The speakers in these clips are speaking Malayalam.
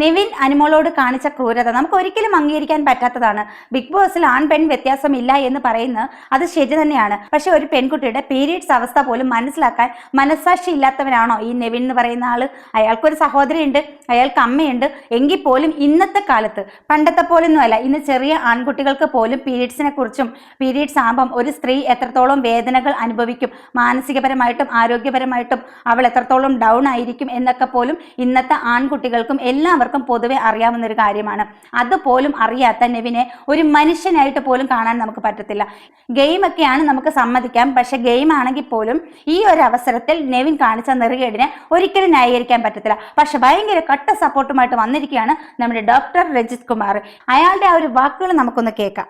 നിവിൻ അനുമോളോട് കാണിച്ച ക്രൂരത നമുക്ക് ഒരിക്കലും അംഗീകരിക്കാൻ പറ്റാത്തതാണ്. ബിഗ് ബോസിൽ ആൺ പെൺ വ്യത്യാസമില്ല എന്ന് പറയുന്നത് അത് ശരി തന്നെയാണ്. പക്ഷെ ഒരു പെൺകുട്ടിയുടെ പീരീഡ്സ് അവസ്ഥ പോലും മനസ്സിലാക്കാൻ മനസ്സാക്ഷി ഇല്ലാത്തവനാണോ ഈ നിവിൻ എന്ന് പറയുന്ന ആൾ? അയാൾക്കൊരു സഹോദരിയുണ്ട് അയാൾക്ക് അമ്മയുണ്ട്. എങ്കിൽ പോലും ഇന്നത്തെ കാലത്ത് പണ്ടത്തെ പോലൊന്നുമല്ല ഇന്ന് ചെറിയ ആൺകുട്ടികൾക്ക് പോലും പീരീഡ്സിനെ കുറിച്ചും പീരീഡ്സ് ആകുമ്പം ഒരു സ്ത്രീ എത്രത്തോളം വേദനകൾ അനുഭവിക്കും മാനസികപരമായിട്ടും ആരോഗ്യപരമായിട്ടും അവൾ എത്രത്തോളം ഡൗൺ ആയിരിക്കും എന്നൊക്കെ പോലും ഇന്നത്തെ ആൺകുട്ടികൾക്കും എല്ലാവർക്കും പൊതുവെ അറിയാവുന്ന ഒരു കാര്യമാണ്. അതുപോലും അറിയാത്ത നെവിനെ ഒരു മനുഷ്യനായിട്ട് പോലും കാണാൻ നമുക്ക് പറ്റത്തില്ല. ഗെയിമൊക്കെയാണ് നമുക്ക് സമ്മതിക്കാം. പക്ഷെ ഗെയിം ആണെങ്കിൽ പോലും ഈ ഒരു അവസരത്തിൽ നെവിൻ കാണിച്ച നെറുകേടിനെ ഒരിക്കലും ന്യായീകരിക്കാൻ പറ്റത്തില്ല. പക്ഷെ ഭയങ്കര കട്ട സപ്പോർട്ടുമായിട്ട് വന്നിരിക്കുകയാണ് നമ്മുടെ ഡോക്ടർ രജിത് കുമാർ. അയാളുടെ ആ ഒരു വാക്കുകൾ നമുക്കൊന്ന് കേൾക്കാം.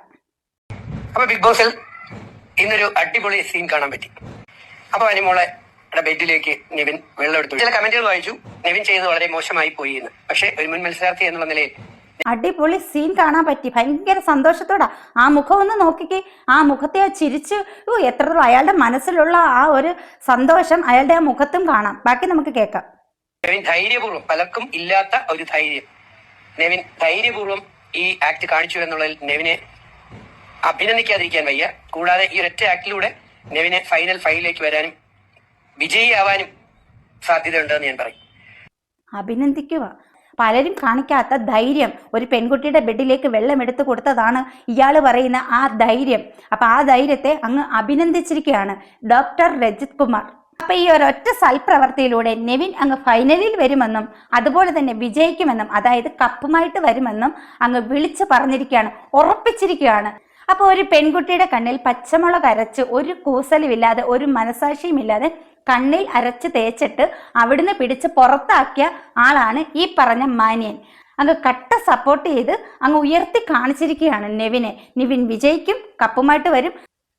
അപ്പൊ ബിഗ് ബോസിൽ ഇന്നൊരു അടിപൊളി സീൻ കാണാൻ പറ്റി. അപ്പൊ അനിമോളെ ബെഡിലേക്ക് നിവിൻ വെള്ളം എടുത്തു. ചില കമന്റുകൾ വായിച്ചു. നിവിൻ ചെയ്തത് വളരെ മോശമായി പോയി എന്ന്. പക്ഷെ ഒരു മുൻ മത്സരാർത്ഥി എന്നുള്ള നിലയിൽ അടിപൊളി സീൻ കാണാൻ പറ്റി. ഭയങ്കര സന്തോഷത്തോടാ. ആ മുഖം ഒന്ന് നോക്കിക്കേ. ആ മുഖത്തെ ആ ചിരിച്ച് ഓ എത്രത്തോളം അയാളുടെ മനസ്സിലുള്ള ആ ഒരു സന്തോഷം അയാളുടെ ആ മുഖത്തും കാണാം. ബാക്കി നമുക്ക് കേൾക്കാം. നെവിൻ ധൈര്യപൂർവം പലർക്കും ഇല്ലാത്ത ഒരു ധൈര്യം. നെവിൻ ധൈര്യപൂർവം ഈ ആക്ട് കാണിച്ചു എന്നുള്ളതിൽ നെവിനെ അഭിനന്ദിക്കാതിരിക്കാൻ വയ്യ. കൂടാതെ ഈ ഒരൊറ്റ ആക്ടിലൂടെ നെവിനെ ഫൈനൽ ഫൈവിലേക്ക് വരാനും വിജയിയാവാനും സാധ്യതയുണ്ടെന്ന് ഞാൻ പറയും. അഭിനന്ദിക്കുക. പലരും കാണിക്കാത്ത ധൈര്യം ഒരു പെൺകുട്ടിയുടെ ബെഡിലേക്ക് വെള്ളം എടുത്തു കൊടുത്തതാണ് ഇയാൾ പറയുന്ന ആ ധൈര്യം. അപ്പൊ ആ ധൈര്യത്തെ അങ്ങ് അഭിനന്ദിച്ചിരിക്കുകയാണ് ഡോക്ടർ രജിത് കുമാർ. അപ്പൊ ഈ ഒരൊറ്റ സൽപ്രവർത്തിയിലൂടെ നെവിൻ അങ്ങ് ഫൈനലിൽ വരുമെന്നും അതുപോലെ തന്നെ വിജയിക്കുമെന്നും അതായത് കപ്പുമായിട്ട് വരുമെന്നും അങ്ങ് വിളിച്ചു പറഞ്ഞിരിക്കുകയാണ് ഉറപ്പിച്ചിരിക്കുകയാണ്. അപ്പോൾ ഒരു പെൺകുട്ടിയുടെ കണ്ണിൽ പച്ചമുളക് അരച്ച് ഒരു കൂസലുമില്ലാതെ ഒരു മനസാക്ഷിയുമില്ലാതെ കണ്ണിൽ അരച്ച് തേച്ചിട്ട് അവിടുന്ന് പിടിച്ച് പുറത്താക്കിയ ആളാണ് ഈ പറഞ്ഞ മാന്യൻ. അങ്ങ് കട്ട സപ്പോർട്ട് ചെയ്ത് അങ്ങ് ഉയർത്തി കാണിച്ചിരിക്കുകയാണ് നെവിനെ. നിവിൻ വിജയിക്കും കപ്പുമായിട്ട് വരും.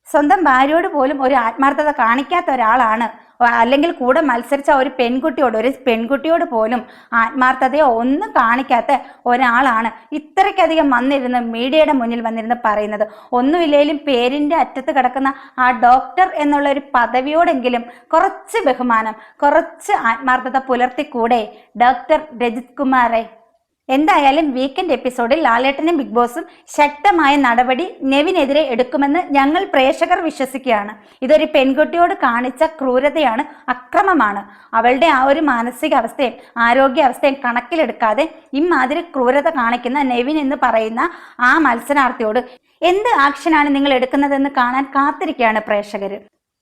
സ്വന്തം ഭാര്യയോട് പോലും ഒരു ആത്മാർത്ഥത കാണിക്കാത്ത ഒരാളാണ് അല്ലെങ്കിൽ കൂടെ മത്സരിച്ച ഒരു പെൺകുട്ടിയോട് ഒരു പെൺകുട്ടിയോട് പോലും ആത്മാർത്ഥതയോ ഒന്നും കാണിക്കാത്ത ഒരാളാണ് ഇത്രയ്ക്കധികം വന്നിരുന്ന് മീഡിയയുടെ മുന്നിൽ വന്നിരുന്ന് പറയുന്നത്. ഒന്നുമില്ലെങ്കിലും പേരിന്റെ അറ്റത്ത് കിടക്കുന്ന ആ ഡോക്ടർ എന്നുള്ള ഒരു പദവിയോടെങ്കിലും കുറച്ച് ബഹുമാനം കുറച്ച് ആത്മാർത്ഥത പുലർത്തിക്കൂടെ ഡോക്ടർ രജിത് കുമാറെ. എന്തായാലും വീക്കെൻഡ് എപ്പിസോഡിൽ ലാലേട്ടനും ബിഗ് ബോസും ശക്തമായ നടപടി നെവിനെതിരെ എടുക്കുമെന്ന് ഞങ്ങൾ പ്രേക്ഷകർ വിശ്വസിക്കുകയാണ്. ഇതൊരു പെൺകുട്ടിയോട് കാണിച്ച ക്രൂരതയാണ് അക്രമമാണ്. അവളുടെ ആ ഒരു മാനസികാവസ്ഥയും ആരോഗ്യാവസ്ഥയും കണക്കിലെടുക്കാതെ ഇമാതിരി ക്രൂരത കാണിക്കുന്ന നെവിൻ എന്ന് പറയുന്ന ആ മത്സരാർത്ഥിയോട് എന്ത് ആക്ഷനാണ് നിങ്ങൾ എടുക്കുന്നതെന്ന് കാണാൻ കാത്തിരിക്കുകയാണ് പ്രേക്ഷകർ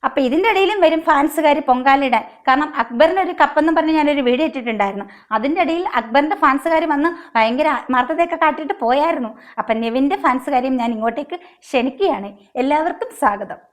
അപ്പൊ ഇതിന്റെ ഇടയിലും വരും ഫാൻസുകാർ പൊങ്കാലിടാൻ കാരണം അക്ബറിന് ഒരു കപ്പെന്ന് പറഞ്ഞ് ഞാനൊരു വീഡിയോ ഇട്ടിട്ടുണ്ടായിരുന്നു. അതിന്റെ ഇടയിൽ അക്ബറിന്റെ ഫാൻസുകാർ വന്ന് ഭയങ്കര ആത്മാർത്ഥതയൊക്കെ കാട്ടിയിട്ട് പോയായിരുന്നു. അപ്പൊ നെവിന്റെ ഫാൻസുകാരെയും ഞാൻ ഇങ്ങോട്ടേക്ക് ക്ഷണിക്കുകയാണ്. എല്ലാവർക്കും സ്വാഗതം.